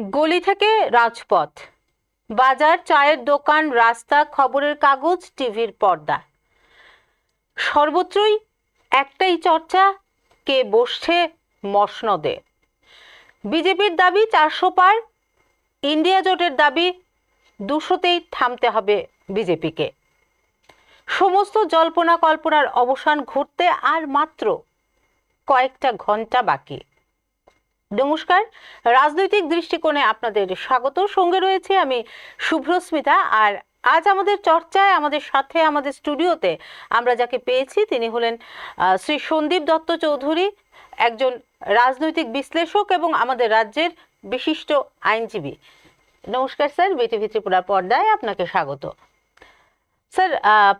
গলি থেকে রাজপথ। বাজার, চায়ের দোকান, রাস্তা, খবরের কাগজ, টিভির পর্দা। সর্বত্রই একটাই চর্চা, কে বসছে মসনদে। বিজেপির দাবি চারশো পার, ইন্ডিয়া জোটের দাবি দুশোতেই থামতে হবে বিজেপিকে। সমস্ত জল্পনা কল্পনার অবসান ঘটতে আর মাত্র কয়েকটা ঘণ্টা বাকি। নমস্কার। রাজনৈতিক দৃষ্টিকোণে আপনাদের স্বাগত। সঙ্গে রয়েছে আমি শুভ্রস্মিতা আর আজ আমাদের চর্চায় আমাদের সাথে আমাদের স্টুডিওতে আমরা যাকে পেয়েছি তিনি হলেন শ্রী সন্দীপ দত্ত চৌধুরী, একজন রাজনৈতিক বিশ্লেষক এবং আমাদের রাজ্যের বিশিষ্ট আইনজীবী। নমস্কার স্যার, বিটিভি ত্রিপুরা পর্দায় আপনাকে স্বাগত। স্যার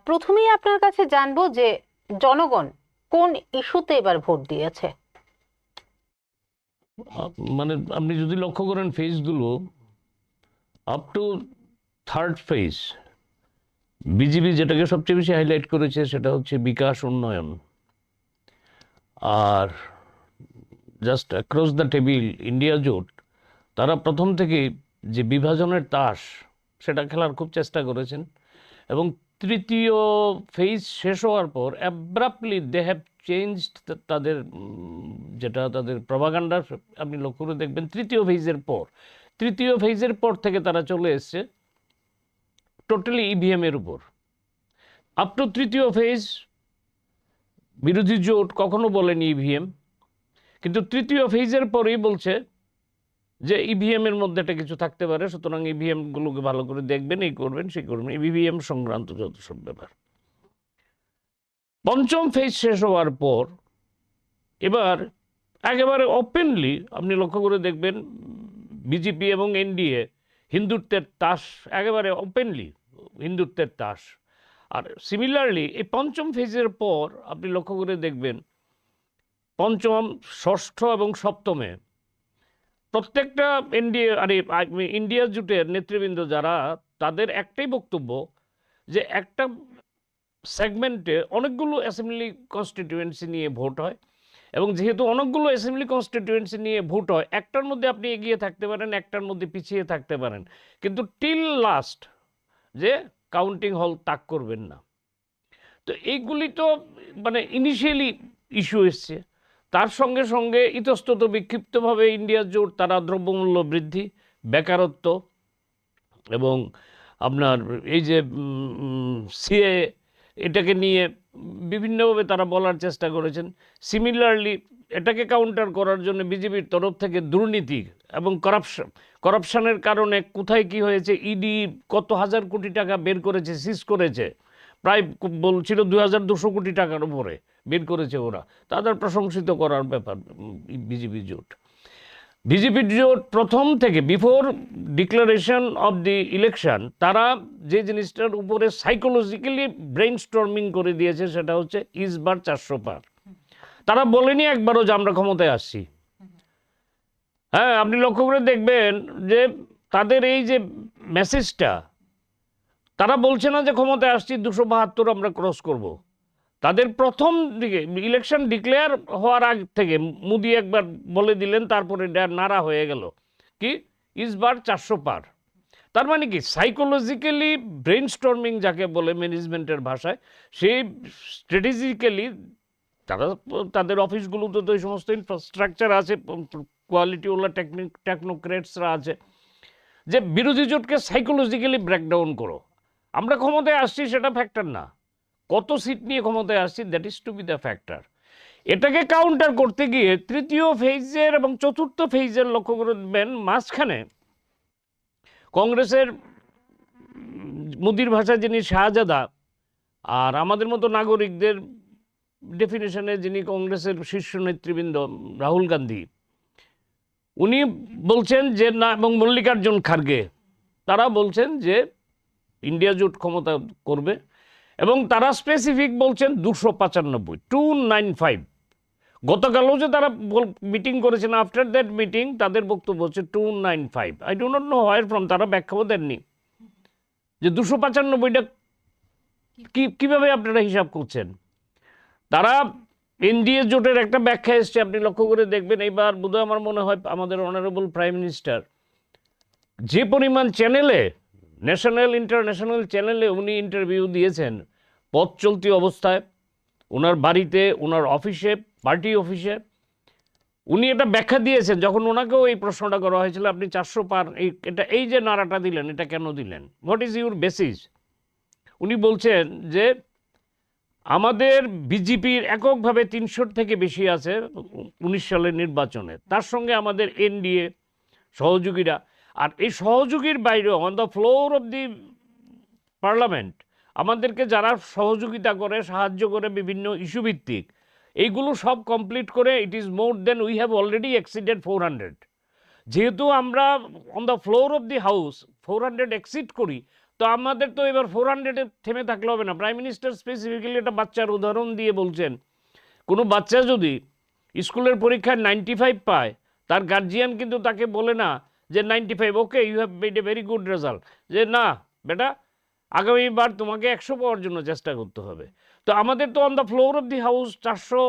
প্রথমেই আপনার কাছে জানব যে জনগণ কোন ইস্যুতে এবার ভোট দিয়েছে। মানে আপনি যদি লক্ষ্য করেন ফেজগুলো up to third phase BJP যেটাকে সবচেয়ে বেশি হাইলাইট করেছে সেটা হচ্ছে বিকাশ উন্নয়ন। আর just across the table India জোট, তারা প্রথম থেকে যে বিভাজনের তাস, সেটা খেলার খুব চেষ্টা করেছেন। এবং তৃতীয় ফেজ শেষ হওয়ার পর অ্যাব্রাপ্টলি দে হ্যাভ চেঞ্জড তাদের যেটা তাদের প্রভাগান্ডার আপনি লক্ষ্য করে দেখবেন, তৃতীয় ফেজের পর। তৃতীয় ফেজের পর থেকে তারা চলে এসছে টোটালি ইভিএম এর উপর। আপ টু তৃতীয় ফেজ বিরোধী জোট কখনো বলেনি ইভিএম কিন্তু তৃতীয় ফেজের পরেই বলছে যে ইভিএম এর মধ্যে একটা কিছু থাকতে পারে, সুতরাং ইভিএম গুলোকে ভালো করে দেখবেন, এই করবেন, সেই করবেন। ইভিএম সংক্রান্ত যত সব ব্যাপার। পঞ্চম ফেজ শেষ হওয়ার পর, এবার একেবারে ওপেনলি আপনি লক্ষ্য করে দেখবেন বিজেপি এবং এনডিএ হিন্দুত্বের তাস, একেবারে ওপেনলি হিন্দুত্বের তাস। আর সিমিলারলি এই পঞ্চম ফেজের পর আপনি লক্ষ্য করে দেখবেন, পঞ্চম, ষষ্ঠ এবং সপ্তমে প্রত্যেকটা এনডিএ আরে ইন্ডিয়া জুটের নেতৃবৃন্দ যারা, তাদের একটাই বক্তব্য যে একটা সেগমেন্টে অনেকগুলো অ্যাসেম্বলি কনস্টিটিউয়েন্সি নিয়ে ভোট হয় এবং যেহেতু অনেকগুলো অ্যাসেম্বলি কনস্টিটিউয়েন্সি নিয়ে ভোট হয়, একটার মধ্যে আপনি এগিয়ে থাকতে পারেন, একটার মধ্যে পিছিয়ে থাকতে পারেন। কিন্তু টিল লাস্ট যে কাউন্টিং হল তাক করবেন না। তো এইগুলি তো মানে ইনিশিয়ালি ইস্যু এসছে। তার সঙ্গে সঙ্গে ইতস্তত বিক্ষিপ্তভাবে ইন্ডিয়া জোট, তারা দ্রব্যমূল্য বৃদ্ধি, বেকারত্ব এবং আপনার এই যে সিএ, এটাকে নিয়ে বিভিন্নভাবে তারা বলার চেষ্টা করেছেন। সিমিলারলি এটাকে কাউন্টার করার জন্য বিজেপির তরফ থেকে দুর্নীতি এবং করাপশন করাপশনের কারণে কোথায় কি হয়েছে, ইডি কত হাজার কোটি টাকা বের করেছে সিজ করেছে প্রায় বলছিল দু হাজার দুশো কোটি টাকার উপরে বের করেছে ওরা। তাদের প্রশংসিত করার ব্যাপার বিজেপি জোট। বিজেপি জোট প্রথম থেকে, before declaration of the election, তারা যে জিনিসটার উপরে সাইকোলজিক্যালি ব্রেন স্টর্মিং করে দিয়েছে সেটা হচ্ছে ইসবার চারশো পার। তারা বলেনি একবারও যে আমরা ক্ষমতায় আসছি। হ্যাঁ আপনি লক্ষ্য করে দেখবেন যে তাদের এই যে মেসেজটা তারা বলছে না যে ক্ষমতায় আসছি, দুশো বাহাত্তর আমরা ক্রস করব। তাদের প্রথম দিকে ইলেকশন ডিক্লেয়ার হওয়ার আগ থেকে মোদি একবার বলে দিলেন, তারপরে নাড়া হয়ে গেল। কি? ইসবার চারশো পার। তার মানে কি? সাইকোলজিক্যালি ব্রেন স্টর্মিং যাকে বলে ম্যানেজমেন্টের ভাষায়, সেই স্ট্র্যাটেজিক্যালি তারা তাদের অফিসগুলোতে তো এই সমস্ত ইনফ্রাস্ট্রাকচার আছে কোয়ালিটিওয়ালা টেকনিক টেকনোক্রেটসরা আছে। যে বিরোধী জোটকে সাইকোলজিক্যালি ব্রেকডাউন করো। আমরা ক্ষমতায় আসছি, সেটা ফ্যাক্টর না। কত সিট নিয়ে ক্ষমতায় আসছি that is to be the factor এটাকে কাউন্টার করতে গিয়ে তৃতীয় ফেজের এবং চতুর্থ ফেজের লক্ষ্য করবেন মাঝখানে কংগ্রেসের মোদির ভাষায় যিনি শাহজাদা আর আমাদের মতো নাগরিকদের ডেফিনেশনে যিনি কংগ্রেসের শীর্ষ নেতৃবৃন্দ রাহুল গান্ধী, উনি বলছেন যে না, এবং মল্লিকার্জুন খার্গে, তারা বলছেন যে ইন্ডিয়া জোট ক্ষমতা করবে এবং তারা স্পেসিফিক বলছেন দুশো পঁচানব্বই টু নাইন ফাইভ গতকালও যে তারা মিটিং করেছেন আফটার দ্যাট মিটিং তাদের বক্তব্য হচ্ছে two nine five I do know where from তারা ব্যাখ্যাও দেননি। যে দুশো পঁচানব্বইটা কি, কীভাবে আপনারা হিসাব করছেন? তারা এনডিএ জোটের একটা ব্যাখ্যা এসছে, আপনি লক্ষ্য করে দেখবেন। এইবার বোধহয় আমার মনে হয় আমাদের অনারেবল প্রাইম মিনিস্টার যে পরিমাণ চ্যানেলে ন্যাশনাল ইন্টারন্যাশনাল চ্যানেলে উনি ইন্টারভিউ দিয়েছেন। পথ চলতি অবস্থায় ওনার বাড়িতে ওনার অফিসে পার্টি অফিসে উনি এটা ব্যাখ্যা দিয়েছেন, যখন ওনাকেও এই প্রশ্নটা করা হয়েছিল, আপনি চারশো পার, এই, এটা, এই যে নাড়াটা দিলেন, এটা কেন দিলেন? হোয়াট ইজ ইউর বেসিস উনি বলছেন যে, আমাদের বিজেপির এককভাবে তিনশোর থেকে বেশি আছে উনিশ সালের নির্বাচনে। তার সঙ্গে আমাদের এনডিএ সহযোগীরা আর এই সহযোগীর বাইরেও on the floor of the parliament আমাদেরকে যারা সহযোগিতা করে, সাহায্য করে বিভিন্ন ইস্যু ভিত্তিক, এইগুলো সব কমপ্লিট করে it is more than we have already exceeded four hundred যেহেতু আমরা on the floor of the house four hundred exceed করি, তো আমাদের তো এবার ফোর হান্ড্রেডে থেমে থাকলে হবে না। প্রাইম মিনিস্টার স্পেসিফিক্যালি একটা বাচ্চার উদাহরণ দিয়ে বলছেন, কোনো বাচ্চা যদি স্কুলের পরীক্ষায় নাইনটি ফাইভ পায়, তার গার্জিয়ান কিন্তু তাকে বলে না যে ninety five okay you have made a very good result যে না, বেটা, আগামীবার তোমাকে একশো পাওয়ার জন্য চেষ্টা করতে হবে। তো আমাদের তো on the floor of the house চারশো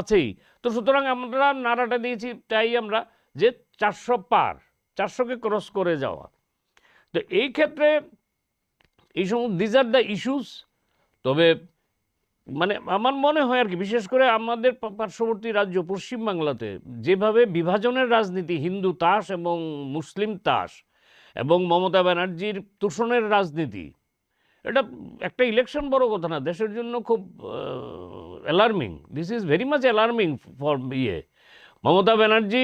আছেই। তো সুতরাং আমরা নাড়াটা দিয়েছি, তাই আমরা যে চারশো পার, চারশোকে ক্রস করে যাওয়া। তো এই ক্ষেত্রে এই সমস্ত দিজ আর দ্য ইস্যুস তবে মানে আমার মনে হয় আর কি, বিশেষ করে আমাদের পার্শ্ববর্তী রাজ্য পশ্চিমবাংলাতে যেভাবে বিভাজনের রাজনীতি, হিন্দু তাস এবং মুসলিম তাস এবং মমতা ব্যানার্জির তোষণের রাজনীতি, এটা একটা ইলেকশন বড় কথা না, দেশের জন্য খুব alarming this is very much alarming for ইয়ে। মমতা ব্যানার্জি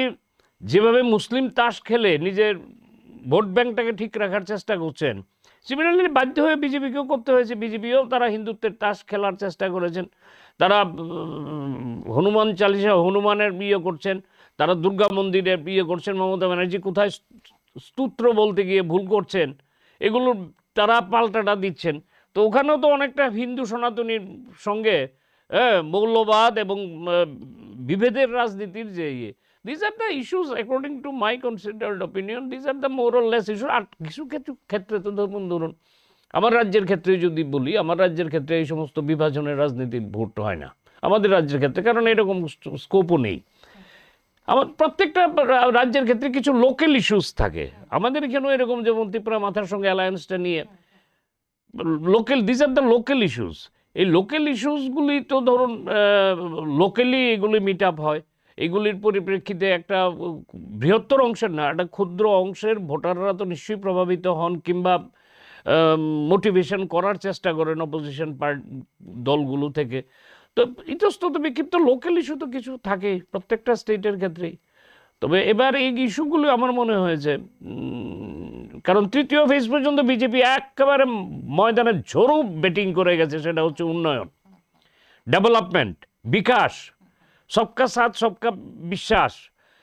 যেভাবে মুসলিম তাস খেলে নিজের ভোট ব্যাংকটাকে ঠিক রাখার চেষ্টা করছেন সিমিলারলি বাধ্য হয়ে বিজেপিকেও করতে হয়েছে। বিজেপিও তারা হিন্দুত্বের তাস খেলার চেষ্টা করেছেন। তারা হনুমান চালিসা হনুমানের বিয়ে করছেন। তারা দুর্গা মন্দিরের বিয়ে করছেন। মমতা ব্যানার্জি কোথায় স্তোত্র বলতে গিয়ে ভুল করছেন। এগুলোর তারা পাল্টাটা দিচ্ছেন। তো ওখানেও তো অনেকটা হিন্দু সনাতনীর সঙ্গে হ্যাঁ, মৌলবাদ এবং বিভেদের রাজনীতির যে ইয়ে। This are the issues according to my considered opinion this are the more less issue আর কিছু ক্ষেত্রে ক্ষেত্রে তো ধরুন ধরুন, আমার রাজ্যের ক্ষেত্রে যদি বলি, আমার রাজ্যের ক্ষেত্রে এই সমস্ত বিভাজনের রাজনীতির ভোট হয় না। আমাদের রাজ্যের ক্ষেত্রে, কারণ এরকম স্কোপও নেই। আমার প্রত্যেকটা রাজ্যের ক্ষেত্রে কিছু লোকাল ইস্যুস থাকে। আমাদের এখানেও এরকম যেমন ত্রিপুরা মাথার সঙ্গে অ্যালায়েন্সটা নিয়ে local this are the local issues এই লোকাল ইস্যুসগুলি তো ধরুন লোকালি এগুলি মিট আপ হয়। এগুলির পরিপ্রেক্ষিতে একটা বৃহত্তর অংশের না, একটা ক্ষুদ্র অংশের ভোটাররা তো নিশ্চয়ই প্রভাবিত হন কিংবা মোটিভেশন করার চেষ্টা করেন অপোজিশন পার্ট দলগুলো থেকে। তো ইতস্তত বিক্ষিপ্ত লোকাল ইস্যু তো কিছু থাকে প্রত্যেকটা স্টেটের ক্ষেত্রেই। তবে এবার এই ইস্যুগুলো আমার মনে হয়েছে কারণ তৃতীয় ফেজ পর্যন্ত বিজেপি একেবারে ময়দানে ঝোড়ো ব্যাটিং করে গেছে, সেটা হচ্ছে উন্নয়ন ডেভেলপমেন্ট বিকাশ সবকা সাথ, সবকা বিশ্বাস।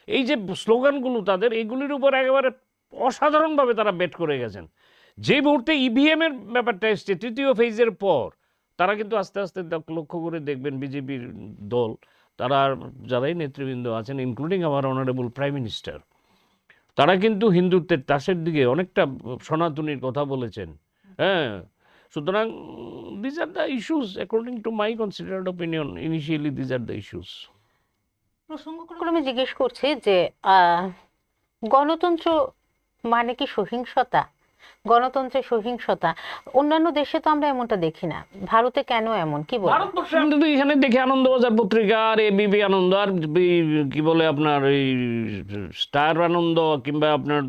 এই যে স্লোগানগুলো তাদের, এইগুলির উপর একেবারে অসাধারণভাবে তারা বেট করে গেছেন। যে মুহূর্তে ইভিএম এর ব্যাপারটা এসছে, তৃতীয় ফেজের পর, তারা কিন্তু আস্তে আস্তে লক্ষ্য করে দেখবেন বিজেপির দল, তারা যারাই নেতৃবৃন্দ আছেন ইনক্লুডিং আমার অনারেবল প্রাইম মিনিস্টার তারা কিন্তু হিন্দুত্বের তাসের দিকে অনেকটা সনাতনীর কথা বলেছেন। হ্যাঁ সুতরাং these are the issues according to my considered opinion initially these are the issues প্রসঙ্গক্রমে জিজ্ঞেস করছি যে গণতন্ত্র মানে কি সহিংসতা? গণতন্ত্রের সহিংসতা। অন্যান্য দেশে তো আমরা এমনটা দেখি না। ভারতে কেন এমন? কি বলব ভারতবর্ষে আমি তো এখানে দেখি আনন্দবাজার পত্রিকা, আর এবিপি আনন্দ, আর কি বলে আপনার এই স্টার আনন্দ, কিংবা আপনার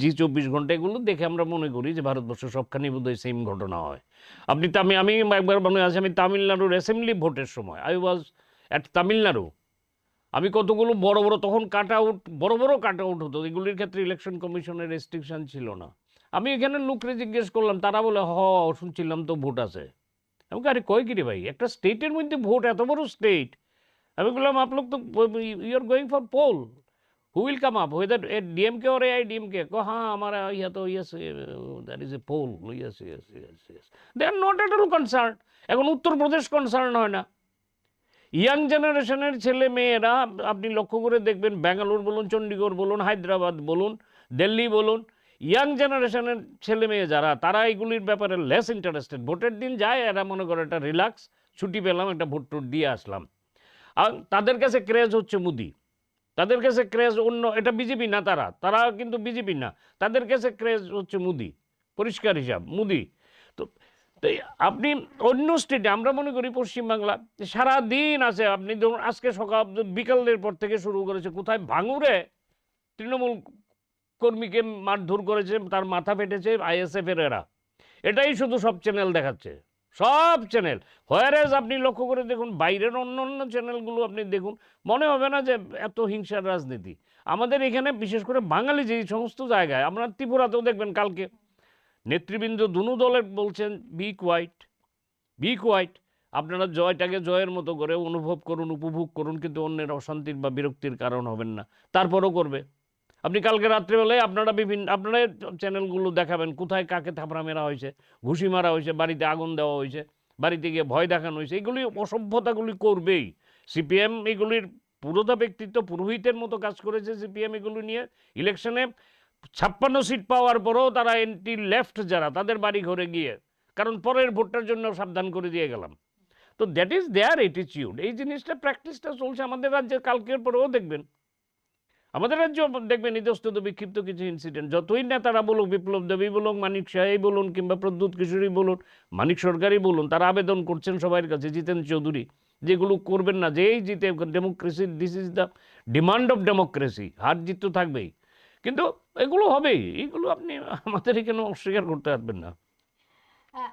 জি চব্বিশ ঘণ্টা, এগুলো দেখে আমরা মনে করি যে ভারতবর্ষ সবখানে বোধহয় সেম ঘটনা হয়। আপনি তামি, আমি একবার মনে আছে, আমি তামিলনাড়ুর অ্যাসেম্বলি ভোটের সময় আই ওয়াজ অ্যাট তামিলনাড়ু আমি কতগুলো বড় বড়, তখন কাট আউট, বড় বড় কাট আউট হতো, এগুলির ক্ষেত্রে ইলেকশন কমিশনের রেস্ট্রিকশান ছিল না। আমি এখানে লোকরে জিজ্ঞেস করলাম, তারা বলে, হ শুনছিলাম তো ভোট আছে। আমাকে আরে কয় কিরে ভাই, একটা স্টেটের মধ্যে ভোট, এত বড় স্টেট আমি বললাম আপলোক তো you are going for poll who will come up whether a DMK or AIADMK কো হ্যাঁ আমার ইয়া তো yes that is a poll yes yes yes yes they are not at all concern এখন উত্তরপ্রদেশ কনসার্ন হয় না। ইয়াং জেনারেশনের ছেলে মেয়েরা, আপনি লক্ষ্য করে দেখবেন, ব্যাঙ্গালোর বলুন, চণ্ডীগড় বলুন, হায়দ্রাবাদ বলুন, দিল্লি বলুন ইয়াং জেনারেশনের ছেলে মেয়ে যারা, তারা এগুলির ব্যাপারে লেস ইন্টারেস্টেড ভোটের দিন যায়, এরা মনে করে একটা রিল্যাক্স ছুটি পেলাম, একটা ভোট টোট দিয়ে আসলাম। আর তাদের কাছে ক্রেজ হচ্ছে মুদি। তাদের কাছে ক্রেজ অন্য, এটা বিজেপি না তারা তারা কিন্তু বিজেপি না। তাদের কাছে ক্রেজ হচ্ছে মুদি। পরিষ্কার হিসাব, মুদি। তো তো আপনি অন্য স্টেটে আমরা মনে করি পশ্চিমবাংলা সারা দিন আছে। আপনি ধরুন, আজকে সকাল, বিকালের পর থেকে শুরু করেছে। কোথায়? ভাঙুরে তৃণমূল কর্মীকে মারধর করেছে, তার মাথা ফেটেছে আইএসএফের এরা। এটাই শুধু সব চ্যানেল দেখাচ্ছে। সব চ্যানেল হোয়ারেজ আপনি লক্ষ্য করে দেখুন, বাইরের অন্য অন্য চ্যানেলগুলো আপনি দেখুন, মনে হবে না যে এত হিংসার রাজনীতি। আমাদের এখানে, বিশেষ করে বাঙালি যে সমস্ত জায়গায়, আমরা ত্রিপুরাতেও দেখবেন কালকে নেতৃবৃন্দ দুনু দলের বলছেন বি কোয়াইট বি কোয়াইট আপনারা জয়টাকে জয়ের মতো করে অনুভব করুন, উপভোগ করুন, কিন্তু অন্যের অশান্তির বা বিরক্তির কারণ হবেন না। তারপরও করবে। আপনি কালকে রাত্রেবেলায় আপনারা বিভিন্ন, আপনারা চ্যানেলগুলো দেখাবেন, কোথায় কাকে থাপড়া মেরা হয়েছে, ঘুষি মারা হয়েছে, বাড়িতে আগুন দেওয়া হয়েছে, বাড়িতে গিয়ে ভয় দেখানো হয়েছে, এগুলি অসভ্যতাগুলি করবেই। সিপিএম এগুলির পুরোধা ব্যক্তিত্ব, পুরোহিতের মতো কাজ করেছে সিপিএম এগুলো নিয়ে। ইলেকশনে ছাপ্পান্ন সিট পাওয়ার পরেও তারা এন্টি লেফট যারা, তাদের বাড়ি ঘরে গিয়ে, কারণ পরের ভোটটার জন্য সাবধান করে দিয়ে গেলাম। তো দ্যাট ইজ দেয়ার এটিচিউড এই জিনিসটা প্র্যাকটিসটা চলছে আমাদের রাজ্যে, কালকের পরেও দেখবেন। আমাদের রাজ্য দেখবেন ইতস্তত বিক্ষিপ্ত কিছু ইনসিডেন্ট যতই নেতারা বলুক, বিপ্লব দেবী বলুন মানিক শাহী বলুন, কিংবা প্রদ্যুৎ কিশোরী বলুন, মানিক সরকারই বলুন, তারা আবেদন করছেন সবার কাছে, জিতেন চৌধুরী। যেগুলো করবেন না, যেই জিতে democracy this is the demand of democracy হার জিত তো থাকবেই। কিন্তু এগুলো হবেই। এগুলো আপনি আমাদের এখানে অস্বীকার করতে পারবেন না?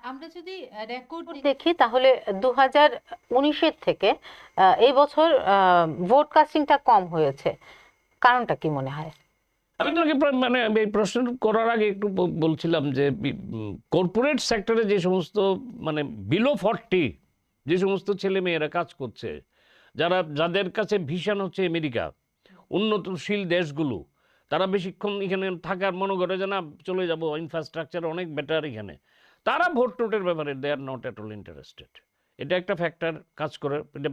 আমরা যদি রেকর্ড দেখি তাহলে দু হাজার উনিশের থেকে এই বছর ভোট কাস্টিংটা কম হয়েছে। কারণটা কি মনে হয়? আমি তোমাকে মানে এই প্রশ্ন করার আগে একটু বলছিলাম যে কর্পোরেট সেক্টরে যে সমস্ত মানে বিলো ফর্টি যে সমস্ত ছেলে মেয়েরা কাজ করছে যারা যাদের কাছে ভীষণ হচ্ছে আমেরিকা উন্নতশীল দেশগুলো তারা বেশিক্ষণ এখানে থাকার মনে করে যে, না, চলে যাব ইনফ্রাস্ট্রাকচার অনেক বেটার এখানে। তারা ভোট টোটের ব্যাপারে they are not at all interested এটা একটা ফ্যাক্টর কাজ করে, এটা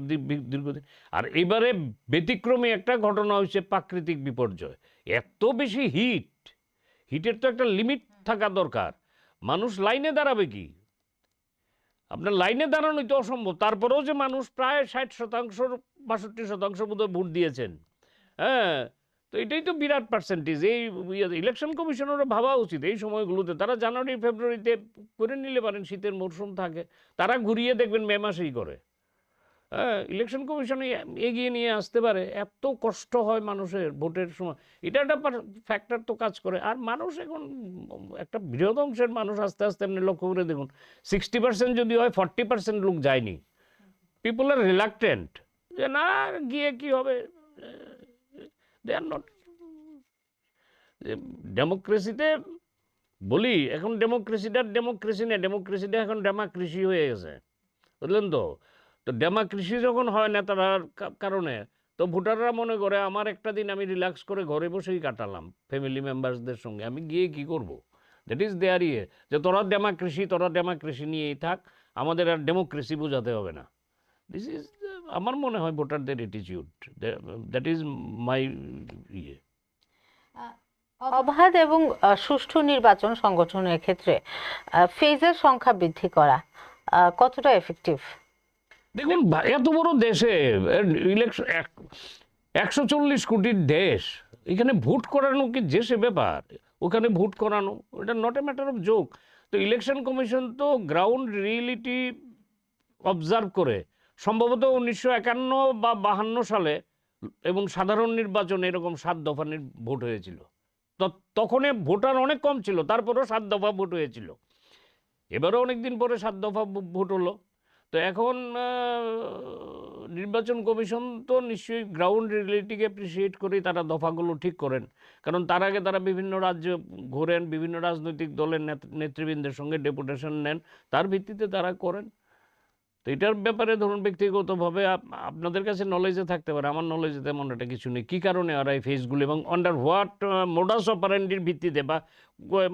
দীর্ঘদিন। আর এবারে ব্যতিক্রমী একটা ঘটনা হয়েছে প্রাকৃতিক বিপর্যয়। এত বেশি হিট হিটের তো একটা লিমিট থাকা দরকার। মানুষ লাইনে দাঁড়াবে কি? আপনার লাইনে দাঁড়ানোই তো অসম্ভব। তারপরেও যে মানুষ প্রায় ষাট শতাংশ, বাষট্টি শতাংশ বোধহয় ভোট দিয়েছেন। হ্যাঁ? তো এটাই তো বিরাট পার্সেন্টেজ এই ইলেকশন কমিশনেরও ভাবা উচিত। এই সময়গুলোতে তারা জানুয়ারি, ফেব্রুয়ারিতে করে নিলে পারেন, শীতের মরশুম থাকে। তারা ঘুরিয়ে দেখবেন মে মাসেই করে। হ্যাঁ ইলেকশন কমিশনে এগিয়ে নিয়ে আসতে পারে। এত কষ্ট হয় মানুষের ভোটের সময়। এটা একটা ফ্যাক্টর তো কাজ করে। আর মানুষ এখন, একটা বৃহৎ অংশের মানুষ আস্তে আস্তে আপনি লক্ষ্য করে দেখুন সিক্সটি পার্সেন্ট যদি হয় ফর্টি পার্সেন্ট লোক যায়নি। পিপল আর রিলাক্টেন্ট যে, না, গিয়ে কি হবে? দে আর নট ডেমোক্রেসিতে বলি, এখন ডেমোক্রেসিটা ডেমোক্রেসি না ডেমোক্রেসিটা এখন ডেমাক্রেসি হয়ে গেছে। বুঝলেন তো? তো ডেমোক্রেসি যখন হয় না তার কারণে, তো ভোটাররা মনে করে, আমার একটা দিন আমি রিল্যাক্স করে ঘরে বসেই কাটালাম ফ্যামিলি মেম্বার্সদের সঙ্গে। আমি গিয়ে কি করব? দ্যাট ইজ দেয়ার ইয়ে যে তোরা ডেমোক্রেসি তোরা ডেমোক্রেসি নিয়েই থাক। আমাদের আর ডেমোক্রেসি বোঝাতে হবে না। দিস ইজ আমার মনে হয় ভোটারদের অ্যাটিটিউড দ্যাট ইজ মাই ইয়ে। অবাধ এবং সুষ্ঠু নির্বাচন সংগঠনের ক্ষেত্রে ফেজের সংখ্যা বৃদ্ধি করা কতটা এফেক্টিভ দেখুন এত বড় দেশে ইলেকশন একশো চল্লিশ কোটির দেশ এখানে ভোট করানো কি যে সে ব্যাপার? ওখানে ভোট করানো এটা not a matter of joke তো ইলেকশন কমিশন তো গ্রাউন্ড রিয়েলিটি অবজার্ভ করে। সম্ভবত উনিশশো একান্ন বা বাহান্ন সালে এবং সাধারণ নির্বাচন এরকম সাত দফা ভোট হয়েছিল। তখনে ভোটার অনেক কম ছিল, তারপরেও সাত দফা ভোট হয়েছিল। এবারও অনেক দিন পরে সাত দফা ভোট হলো। তো এখন নির্বাচন কমিশন তো নিশ্চয়ই গ্রাউন্ড রিয়েলিটিকে অ্যাপ্রিসিয়েট করেই তারা দফাগুলো ঠিক করেন। কারণ তার আগে তারা বিভিন্ন রাজ্য ঘোরেন, বিভিন্ন রাজনৈতিক দলের নেত- নেতৃবৃন্দের সঙ্গে ডেপুটেশন নেন, তার ভিত্তিতে তারা করেন। তো এটার ব্যাপারে ধরুন ব্যক্তিগতভাবে আপনাদের কাছে নলেজে থাকতে পারে। আমার নলেজে তেমন একটা কিছু নেই। কী কারণে ওরা এই ফেসগুলো এবং আন্ডার হোয়াট মোডাস অপারেন্ডির ভিত্তিতে বা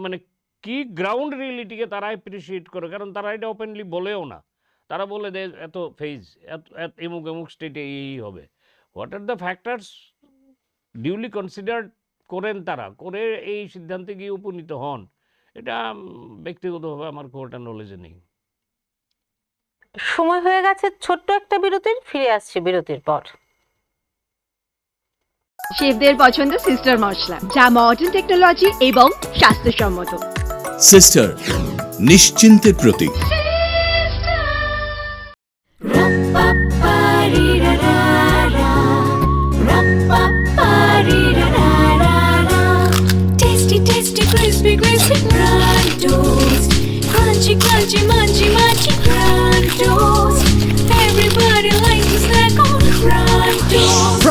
মানে কি গ্রাউন্ড রিয়েলিটিকে তারা অ্যাপ্রিসিয়েট করে? কারণ তারা এটা ওপেনলি বলেও না। তারা বলে দেয় এত ফেজ এত এমুক এমুক স্টেটে এই হবে। What are the factors duly consider করেন তারা? করে এই সিদ্ধান্তে গিয়ে উপনীত হন। এটা ব্যক্তিগতভাবে আমার খুব একটা নলেজে নেই। সময় হয়ে গেছে ছোট্ট একটা বিরতির ফিরে আসছি বিরতির পর। শেফদের পছন্দ সিস্টার মশলা যা মডার্ন টেকনোলজি এবং স্বাস্থ্যসম্মত। সিস্টার নিশ্চিন্তের প্রতীক। Tasty, tasty, crispy, crispy Grandos. Crunchy, crunchy, munchy,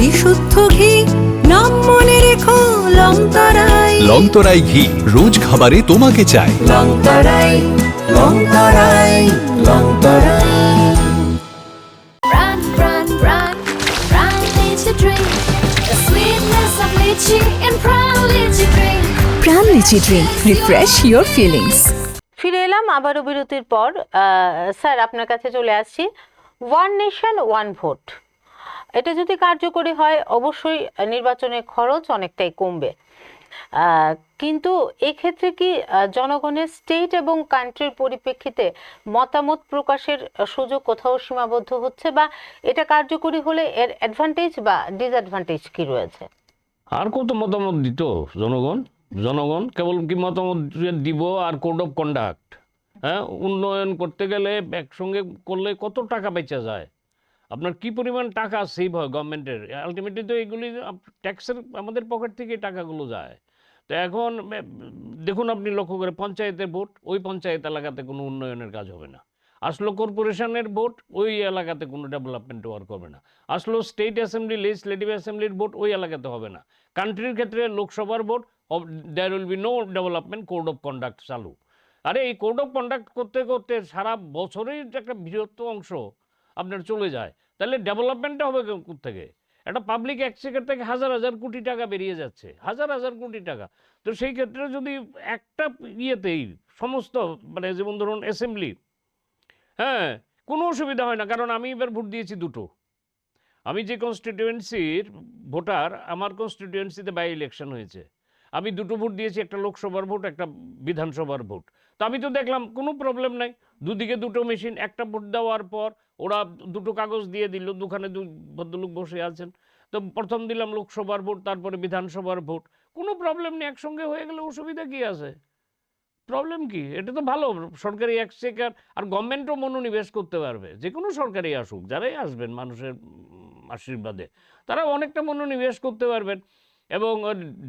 বিশুদ্ধ ঘি নাম মনে রেখো লংতরায় লংতরাই ঘি রোজ খাবারে তোমাকে চাই। লংতরাই লংতরাই লংতরাই Run, run, run, run, litchi drink. The sweetness of lychee and brown lychee drink. প্রাণ লিচি ড্রিঙ্ক রিফ্রেশ ফিলিংস ফিরে এলাম আবারও বিরতির পর। আহ, স্যার আপনার কাছে চলে আসছি। ওয়ান নেশন ওয়ান ভোট এটা যদি কার্যকরী হয়, অবশ্যই নির্বাচনের খরচ অনেকটাই কমবে। কিন্তু এক্ষেত্রে কি জনগণের স্টেট এবং কান্ট্রির পরিপ্রেক্ষিতে মতামত প্রকাশের সুযোগ কোথাও সীমাবদ্ধ হচ্ছে বা এটা কার্যকরী হলে এর অ্যাডভান্টেজ বা ডিসঅ্যাডভান্টেজ কি রয়েছে? আর কত মতামত দিত জনগণ? জনগণ কেবল কি মতামত দিব আর কোড অফ কন্ডাক্ট হ্যাঁ উন্নয়ন করতে গেলে একসঙ্গে করলে কত টাকা বেচা যায়? আপনার কি পরিমাণ টাকা সেভ হয় গভর্নমেন্টের আলটিমেটলি তো এইগুলি ট্যাক্সের আমাদের পকেট থেকে টাকাগুলো যায়। তো এখন দেখুন আপনি লক্ষ্য করে পঞ্চায়েতের ভোট, ওই পঞ্চায়েত এলাকাতে কোনো উন্নয়নের কাজ হবে না। আসলো কর্পোরেশনের ভোট, ওই এলাকাতে কোনো ডেভেলপমেন্ট ওয়ার্ক হবে না। আসলো স্টেট অ্যাসেম্বলি লেজিসলেটিভ অ্যাসেম্বলির ভোট, ওই এলাকাতে হবে না। কান্ট্রির ক্ষেত্রে লোকসভার vote there will be no development code of conduct চালু। আরে এই কোড অফ কন্ডাক্ট করতে করতে সারা বছরের একটা বৃহত্তর অংশ আপনার চলে যায়। তাহলে ডেভেলপমেন্টটা হবে থেকে একটা পাবলিক এক্সচেকার থেকে হাজার হাজার কোটি টাকা বেরিয়ে যাচ্ছে, হাজার হাজার কোটি টাকা। তো সেই ক্ষেত্রে যদি একটা ইয়েতেই সমস্ত মানে যেমন ধরুন অ্যাসেম্বলি হ্যাঁ কোনো অসুবিধা হয় না, কারণ আমি এবার ভোট দিয়েছি দুটো। আমি যে কনস্টিটিউয়েন্সির ভোটার, আমার কনস্টিটিউয়েন্সিতে বাই ইলেকশন হয়েছে। আমি দুটো ভোট দিয়েছি, একটা লোকসভার ভোট, একটা বিধানসভার ভোট। তো আমি তো দেখলাম কোনো প্রবলেম নাই। দুদিকে দুটো মেশিন একটা ভোট দেওয়ার পর ওরা দুটো কাগজ দিয়ে দিল, দুখানে দু ভদ্রলোক বসে আছেন। তো প্রথম দিলাম লোকসভার ভোট, তারপরে বিধানসভার ভোট। কোনো প্রবলেম নেই, একসঙ্গে হয়ে গেলে অসুবিধা কি আছে? প্রবলেম কি? এটা তো ভালো, সরকারি এক্সচেকার আর গভর্নমেন্টও মনোনিবেশ করতে পারবে। যে কোনো সরকারি আসুক, যারাই আসবেন মানুষের আশীর্বাদে, তারা অনেকটা মনোনিবেশ করতে পারবেন। এবং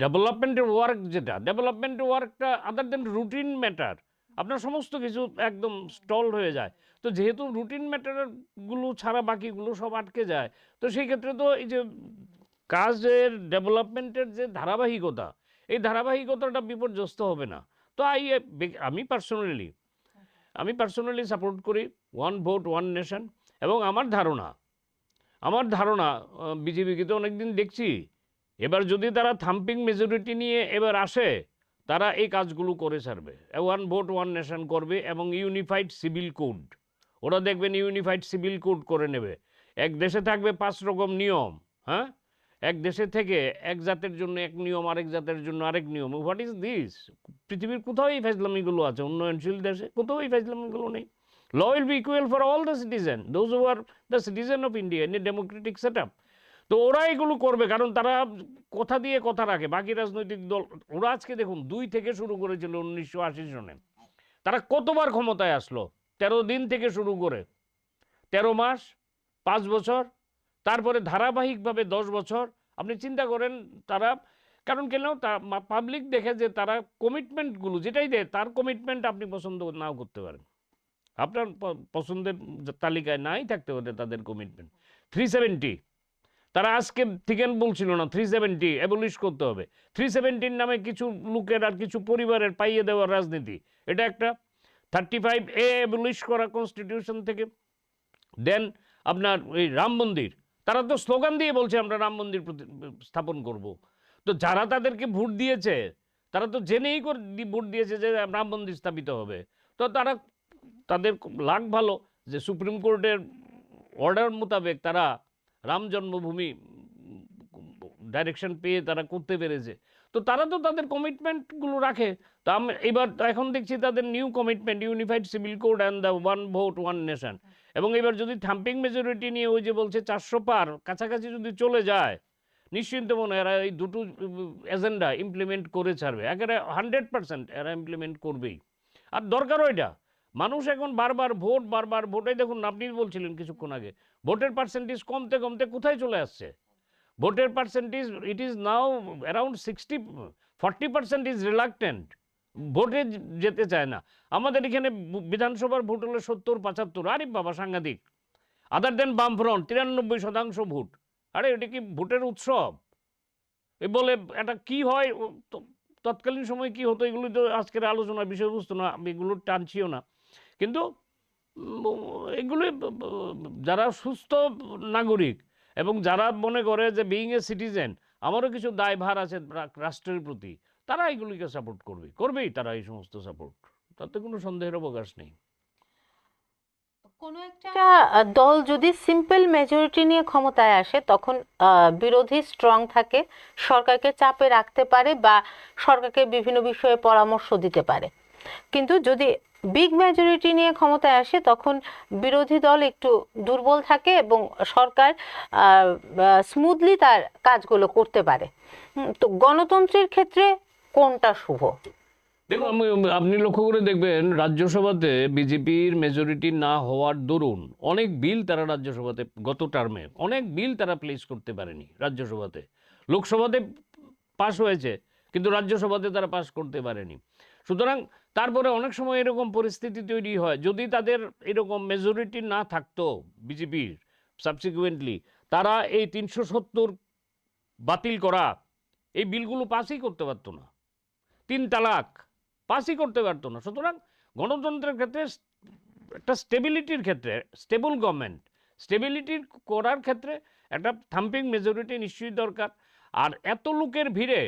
ডেভেলপমেন্টের ওয়ার্ক যেটা ডেভেলপমেন্টের ওয়ার্কটা আদার দেন রুটিন ম্যাটার আপনার সমস্ত কিছু একদম স্টল হয়ে যায়। তো যেহেতু রুটিন ম্যাটারগুলো ছাড়া বাকিগুলো সব আটকে যায়, তো সেই ক্ষেত্রে তো এই যে কাজের ডেভেলপমেন্টের যে ধারাবাহিকতা, এই ধারাবাহিকতাটা বিপর্যস্ত হবে না। তো আই আমি পার্সোনালি আমি পার্সোনালি সাপোর্ট করি ওয়ান ভোট ওয়ান নেশন এবং আমার ধারণা আমার ধারণা বিজেপিকে তো অনেকদিন দেখছি। এবার যদি তারা থাম্পিং মেজরিটি নিয়ে এবার আসে তারা এই কাজগুলো করে ছাড়বে। ওয়ান ভোট ওয়ান নেশন করবে এবং ইউনিফাইড সিভিল কোড ওরা দেখবেন ইউনিফাইড সিভিল কোড করে নেবে। এক দেশে থাকবে পাঁচ রকম নিয়ম হ্যাঁ? এক দেশে থেকে এক জাতের জন্য এক নিয়ম, আরেক জাতের জন্য আরেক নিয়ম। হোয়াট ইজ দিস পৃথিবীর কোথাও এই ফেজলামিগুলো আছে। উন্নয়নশীল দেশে কোথাও এই ফেজলামিগুলো নেই। Law will be equal for all the citizen those who are the citizen of India in a democratic set তো ওরা এগুলো করবে, কারণ তারা কথা দিয়ে কথা রাখে, বাকি রাজনৈতিক দল, ওরা আজকে দেখুন দুই থেকে শুরু করেছিল উনিশশো আশি সনে। তারা কতবার ক্ষমতায় আসলো? তেরো দিন থেকে শুরু করে। তেরো মাস, পাঁচ বছর, তারপরে ধারাবাহিকভাবে দশ বছর। আপনি চিন্তা করেন তারা, কারণ কেন? তা পাবলিক দেখে যে তারা কমিটমেন্টগুলো যেটাই দেয়, তার কমিটমেন্ট আপনি পছন্দ নাও করতে পারেন। আপনার পছন্দের তালিকায় নাই থাকতে পারে তাদের কমিটমেন্ট থ্রি সেভেন্টি তারা আজকে থেকে বলছিল না থ্রি সেভেন্টি অ্যাবলিশ করতে হবে। থ্রি সেভেন্টির নামে কিছু লোকের আর কিছু পরিবারের পাইয়ে দেওয়ার রাজনীতি। এটা একটা। থার্টি ফাইভ এ অ্যাবলিশ করা কনস্টিটিউশন থেকে। দেন আপনার ওই রাম মন্দির। তারা তো স্লোগান দিয়ে বলছে, আমরা রাম মন্দির স্থাপন করব। তো যারা তাদেরকে ভোট দিয়েছে, তারা তো জেনেই ভোট দিয়েছে যে রাম মন্দির স্থাপিত হবে। তো তারা তাদের লাগ ভালো যে সুপ্রিম কোর্টের অর্ডার মোতাবেক তারা রাম জন্মভূমি ডাইরেকশন পেয়ে তারা করতে পেরেছে। তো তারা তো তাদের কমিটমেন্টগুলো রাখে। তো আমি, এবার এখন দেখছি তাদের new commitment unified civil code and the one vote one nation এবং এবার যদি থাম্পিং মেজরিটি নিয়ে ওই যে বলছে চারশো পার, কাছাকাছি যদি চলে যায়, নিশ্চিন্ত মনে এরা এই দুটো এজেন্ডা ইমপ্লিমেন্ট করে ছাড়বে। একেবারে হান্ড্রেড পার্সেন্ট এরা ইমপ্লিমেন্ট করবেই। আর দরকারও এটা। মানুষ এখন বারবার ভোট, বারবার ভোটে। দেখুন, আপনি বলছিলেন কিছুক্ষণ আগে, ভোটের পার্সেন্টেজ কমতে কমতে কোথায় চলে আসছে? ভোটের percentage it is now around sixty forty percent is reluctant ভোটে যেতে চায় না। আমাদের এখানে বিধানসভার ভোট হলো সত্তর, পঁচাত্তর। আরে বাবা, সাংঘাতিক। আদার দেন বামফ্রন্ট, তিরানব্বই শতাংশ ভোট। আরে, এটা কি ভোটের উৎসব? এ বলে, এটা কি হয়? তৎকালীন সময় কি হতো? এগুলো তো আজকের আলোচনা, বিষয়বস্তু না, আমি এগুলো টানছিও না। কিন্তু এগুলো যারা সুস্থ নাগরিক এবং যারা মনে করে যে বিইং এ সিটিজেন আমারও কিছু দায়ভার আছে রাষ্ট্রের প্রতি তারা এগুলিকে সাপোর্ট করবে। করবেই তারা এই সমস্ত সাপোর্ট তাতে কোনো সন্দেহের অবকাশ নেই। কোনো একটা একটা দল যদি সিম্পল মেজরিটি নিয়ে ক্ষমতায় আসে তখন বিরোধী স্ট্রং থাকে সরকারকে চাপে রাখতে পারে বা সরকারকে বিভিন্ন বিষয়ে পরামর্শ দিতে পারে। কিন্তু যদি বিগ মেজরিটি নিয়ে ক্ষমতায় আসে, তখন বিরোধী দল একটু দুর্বল থাকে এবং সরকার স্মুথলি তার কাজগুলো করতে পারে। তো গণতন্ত্রের ক্ষেত্রে কোনটা শুভ? দেখুন, আমি আপনি লক্ষ্য করে দেখবেন, রাজ্যসভাতে বিজেপির মেজরিটি না হওয়ার দরুন অনেক বিল তারা রাজ্যসভাতে, গত টার্মে অনেক বিল তারা প্লেস করতে পারেনি রাজ্যসভাতে। লোকসভাতে পাশ হয়েছে, কিন্তু রাজ্যসভাতে তারা পাশ করতে পারেনি। সুতরাং তারপরে অনেক সময় এরকম পরিস্থিতি তৈরি হয়। যদি তাদের এরকম মেজরিটি না থাকতো বিজেপির সাবসিকুয়েন্টলি তারা এই তিনশো সত্তর বাতিল করা, এই বিলগুলো পাসই করতে পারতো না। তিন তালাক পাসই করতে পারতো না। সুতরাং গণতন্ত্রের ক্ষেত্রে একটা স্টেবিলিটির ক্ষেত্রে স্টেবল গভর্নমেন্ট স্টেবিলিটির করার ক্ষেত্রে একটা থাম্পিং মেজরিটি নিশ্চয়ই দরকার। আর এত লোকের ভিড়ে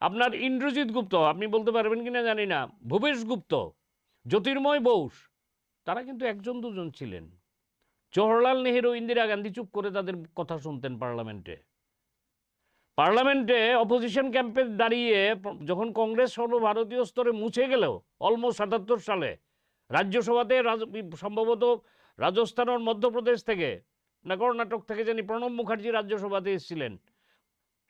আপনার ইন্দ্রজিৎ গুপ্ত, আপনি বলতে পারবেন কিনা জানি না, ভূপেশ গুপ্ত, জ্যোতির্ময় বোস, তারা কিন্তু একজন দুজন ছিলেন। জওহরলাল নেহেরু, ইন্দিরা গান্ধী চুপ করে তাদের কথা শুনতেন পার্লামেন্টে। পার্লামেন্টে অপোজিশন ক্যাম্পে দাঁড়িয়ে যখন কংগ্রেস সর্বভারতীয় স্তরে মুছে গেল অলমোস্ট সাতাত্তর সালে, রাজ্যসভাতে রাজ- সম্ভবত রাজস্থান আর মধ্যপ্রদেশ থেকে না কর্ণাটক থেকে জানি প্রণব মুখার্জি রাজ্যসভাতে এসেছিলেন।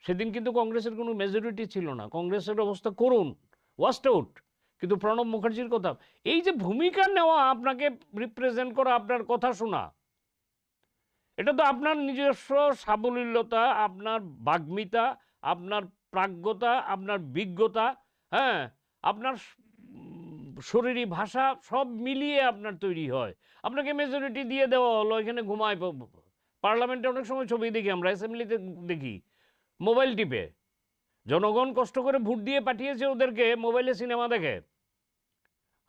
সেদিন কিন্তু কংগ্রেসের কোনো মেজরিটি ছিল না। কংগ্রেসের অবস্থা করুন ওয়াস্ট আউট কিন্তু প্রণব মুখার্জির কথা, এই যে ভূমিকা নেওয়া, আপনাকে রিপ্রেজেন্ট করা, আপনার কথা শোনা, এটা তো আপনার নিজস্ব সাবলীলতা, আপনার বাগ্মিতা, আপনার প্রাজ্ঞতা, আপনার বিজ্ঞতা হ্যাঁ? আপনার শরীরী ভাষা সব মিলিয়ে আপনার তৈরি হয়। আপনাকে মেজরিটি দিয়ে দেওয়া হলো, এখানে ঘুমায় পার্লামেন্টে অনেক সময় ছবি দেখি আমরা অ্যাসেম্বলিতে দেখি। মোবাইল টিপে। জনগণ কষ্ট করে ভোট দিয়ে পাঠিয়েছে ওদেরকে মোবাইলে সিনেমা দেখে।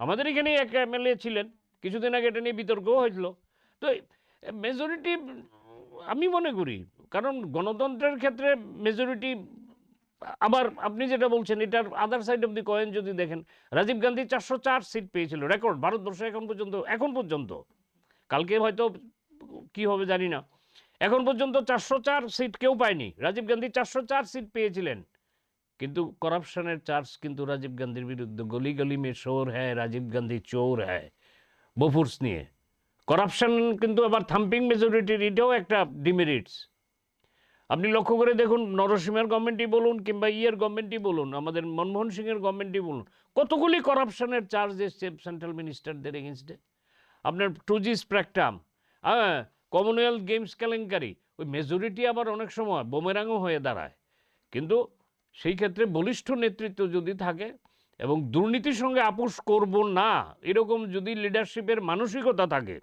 আমাদের এখানেই এক এমএলএ ছিলেন, কিছুদিন আগে এটা নিয়ে বিতর্কও হয়েছিল। তো মেজরিটি আমি মনে করি, কারণ গণতন্ত্রের ক্ষেত্রে মেজরিটি আবার আপনি যেটা বলছেন, এটার other side of the coin যদি দেখেন, রাজীব গান্ধী চারশো চার সিট পেয়েছিল রেকর্ড ভারতবর্ষে এখন পর্যন্ত এখন পর্যন্ত। কালকে হয়তো কি হবে জানি না। এখন পর্যন্ত চারশো চার সিট কেউ পায়নি। রাজীব গান্ধী চারশো চার সিট পেয়েছিলেন। কিন্তু করাপশনের চার্জ কিন্তু রাজীব গান্ধীর বিরুদ্ধে গলি গলি মে শোর হ্যায়, রাজীব গান্ধী চোর হ্যায় বফুর্স নিয়ে। করাপশন কিন্তু আবার থাম্পিং মেজরিটির এটাও একটা ডিমেরিটস আপনি লক্ষ্য করে দেখুন, নরসিংহের গভর্নমেন্টই বলুন কিংবা ইয়ের গভর্নমেন্টই বলুন, আমাদের মনমোহন সিংয়ের গভর্নমেন্টই বলুন, কতগুলি করাপশনের চার্জ এসছে সেন্ট্রাল মিনিস্টারদের এগেনস্টে আপনার টু জি স্প্র্যাকটাম হ্যাঁ কমনওয়েলথ গেমস কেলেঙ্কারি। ওই মেজরিটি আবার অনেক সময় বোমেরাঙও হয়ে দাঁড়ায়। কিন্তু সেই ক্ষেত্রে বলিষ্ঠ নেতৃত্ব যদি থাকে এবং দুর্নীতির সঙ্গে আপোষ করব না, এরকম যদি লিডারশিপের মানসিকতা থাকে,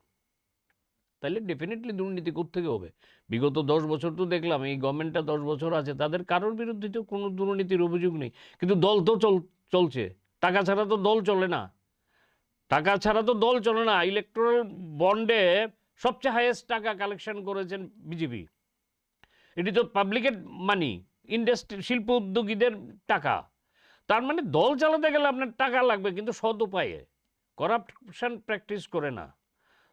তাহলে ডেফিনেটলি দুর্নীতি থেকে হবে? বিগত দশ বছর তো দেখলাম, এই গভর্নমেন্টটা দশ বছর আছে, তাদের কারোর বিরুদ্ধে তো কোনো দুর্নীতির অভিযোগ নেই। কিন্তু দল তো চল, চলছে। টাকা ছাড়া তো দল চলে না। টাকা ছাড়া তো দল চলে না। ইলেকট্রাল বন্ডে সবচেয়ে হাইয়েস্ট টাকা কালেকশন করেছেন বিজেপি এটি তো পাবলিকের মানি ইন্ডাস্ট্রি শিল্প উদ্যোগীদের টাকা। তার মানে দল চালাতে গেলে আপনার টাকা লাগবে, কিন্তু সৎ উপায়ে। করাপশন প্র্যাকটিস করে না।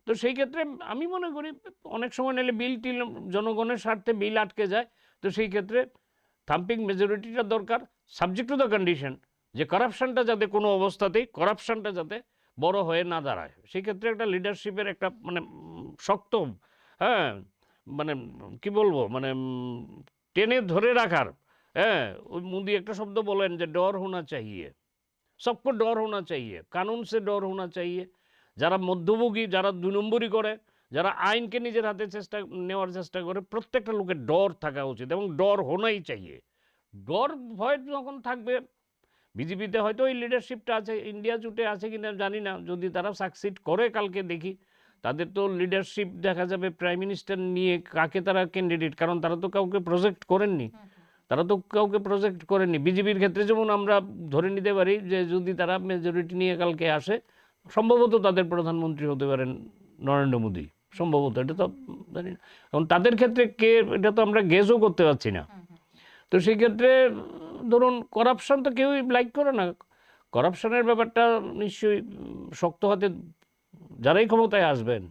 তো সেই ক্ষেত্রে আমি মনে করি, অনেক সময় নিলে বিল টিল, জনগণের স্বার্থে বিল আটকে যায়। তো সেই ক্ষেত্রে থাম্পিং মেজরিটিটা দরকার সাবজেক্ট টু দ্য কন্ডিশন যে করাপশানটা যাতে কোনো অবস্থাতেই করাপশানটা যাতে বড় হয়ে না দাঁড়ায়। সেই ক্ষেত্রে একটা লিডারশিপের একটা মানে শক্ত হ্যাঁ? মানে কি বলব? মানে টেনে ধরে রাখার হ্যাঁ? ওই মুদি একটা শব্দ বলেন যে ডর হোনা চাহিয়ে। সবকো ডর হোনা চাহিয়ে। কানুন সে ডর হোনা চাহিয়ে। যারা মধ্যভোগী, যারা দুই নম্বরই করে, যারা আইনকে নিজের হাতে চেষ্টা, নেওয়ার চেষ্টা করে, প্রত্যেকটা লোকের ডর থাকা উচিত এবং ডর হোনাই চাইয়ে ডর ভয় যখন থাকবে, বিজেপিতে হয়তো ওই লিডারশিপটা আছে ইন্ডিয়া জুটে আছে কিনা জানি না। যদি তারা সাকসিড করে কালকে দেখি তাদের তো লিডারশিপ দেখা যাবে প্রাইম মিনিস্টার নিয়ে কাকে তারা ক্যান্ডিডেট কারণ তারা তো কাউকে প্রজেক্ট করেননি। তারা তো কাউকে প্রজেক্ট করেননি। বিজেপির ক্ষেত্রে যেমন আমরা ধরে নিতে পারি যে যদি তারা মেজরিটি নিয়ে কালকে আসে সম্ভবত তাদের প্রধানমন্ত্রী হতে পারেন নরেন্দ্র মোদী সম্ভবত। এটা তো জানি না। এখন তাদের ক্ষেত্রে কে এটা তো আমরা গেজও করতে পারছি না। তো সেই ক্ষেত্রে ধরুন করাপশন তো কেউই লাইক করে না। করাপশনের ব্যাপারটা নিশ্চয়ই শক্ত হাতে যারাই ক্ষমতায় আসবেন,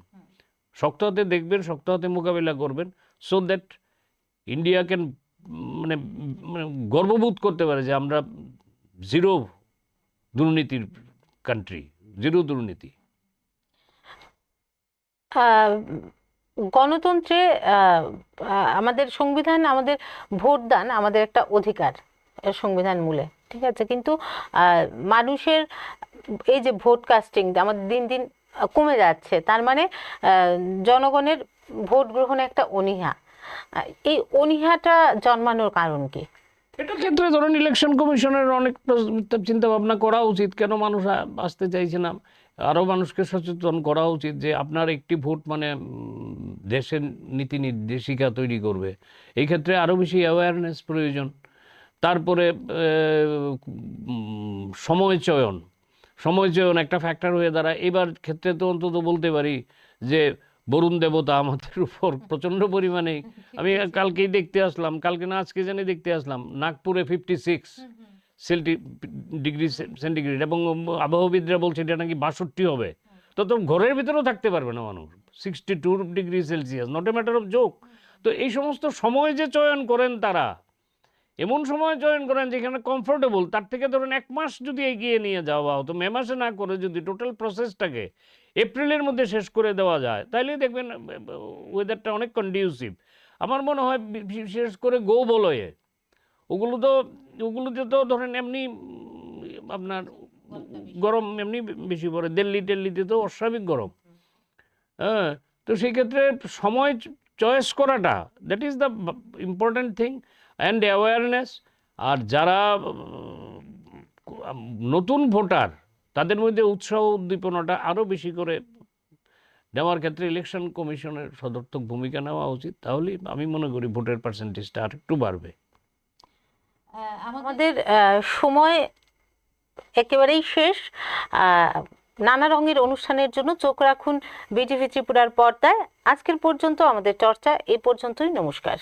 শক্ত হাতে দেখবেন, শক্ত হাতে মোকাবিলা করবেন সো দ্যাট ইন্ডিয়া ক্যান মানে মানে গর্ববোধ করতে পারে যে আমরা জিরো দুর্নীতির কান্ট্রি জিরো দুর্নীতি। গণতন্ত্রে আমাদের সংবিধান, আমাদের ভোটদান আমাদের একটা অধিকার সংবিধান মূলে, ঠিক আছে? কিন্তু মানুষের এই যে ভোট কাস্টিং আমাদের দিন দিন কমে যাচ্ছে। তার মানে জনগণের ভোট গ্রহণে একটা অনীহা। এই অনীহাটা জন্মানোর কারণ কি? এটার ক্ষেত্রে ধরুন ইলেকশন কমিশনের অনেক চিন্তা ভাবনা করা উচিত। কেন মানুষ আসতে চাইছে না? আরও মানুষকে সচেতন করা উচিত যে আপনার একটি ভোট মানে দেশের নীতি নির্দেশিকা তৈরি করবে। এই ক্ষেত্রে আরও বেশি অ্যাওয়ারনেস প্রয়োজন। তারপরে সময় চয়ন। সময় চয়ন একটা ফ্যাক্টর হয়ে দাঁড়ায়। এবার ক্ষেত্রে তো অন্তত বলতে পারি যে বরুণ দেবতা আমাদের উপর প্রচণ্ড পরিমাণে আমি কালকেই দেখতে আসলাম কালকে না আজকে জানি দেখতে আসলাম নাগপুরে ফিফটি সিক্স সেলটি ডিগ্রি সেন্টিগ্রেড এবং আবহাওয়াবিদরা বলছে এটা নাকি বাষট্টি হবে। তো তো ঘরের ভিতরেও থাকতে পারবে না মানুষ sixty two degree celsius not a matter of joke তো এই সমস্ত সময় যে চয়ন করেন তারা এমন সময় চয়ন করেন যেখানে কমফোর্টেবল তার থেকে ধরুন এক মাস যদি এগিয়ে নিয়ে যাওয়া হতো, মে মাসে না করে যদি টোটাল প্রসেসটাকে এপ্রিলের মধ্যে শেষ করে দেওয়া যায় তাহলে দেখবেন ওয়েদারটা অনেক কন্ডিউসিভ আমার মনে হয় বিশেষ করে গো বলয়ে ওগুলো তো ওগুলোতে তো ধরেন এমনি আপনার গরম এমনি বেশি পড়ে, দিল্লি টেল্লিতে তো অস্বাভাবিক গরম। হ্যাঁ তো সেই ক্ষেত্রে সময় চয়েস করাটা that is the important thing and awareness আর যারা, নতুন ভোটার, তাদের মধ্যে উৎসাহ উদ্দীপনাটা আরও বেশি করে নেওয়ার ক্ষেত্রে ইলেকশন কমিশনের সদর্থক ভূমিকা নেওয়া উচিত। তাহলেই আমি মনে করি ভোটের পার্সেন্টেজটা আর একটু বাড়বে আমাদের সময় একেবারেই শেষ। নানা রঙের অনুষ্ঠানের জন্য চোখ রাখুন বিটিভি ত্রিপুরার পর্দায়। আজকের পর্যন্ত আমাদের চর্চা এ পর্যন্তই। নমস্কার।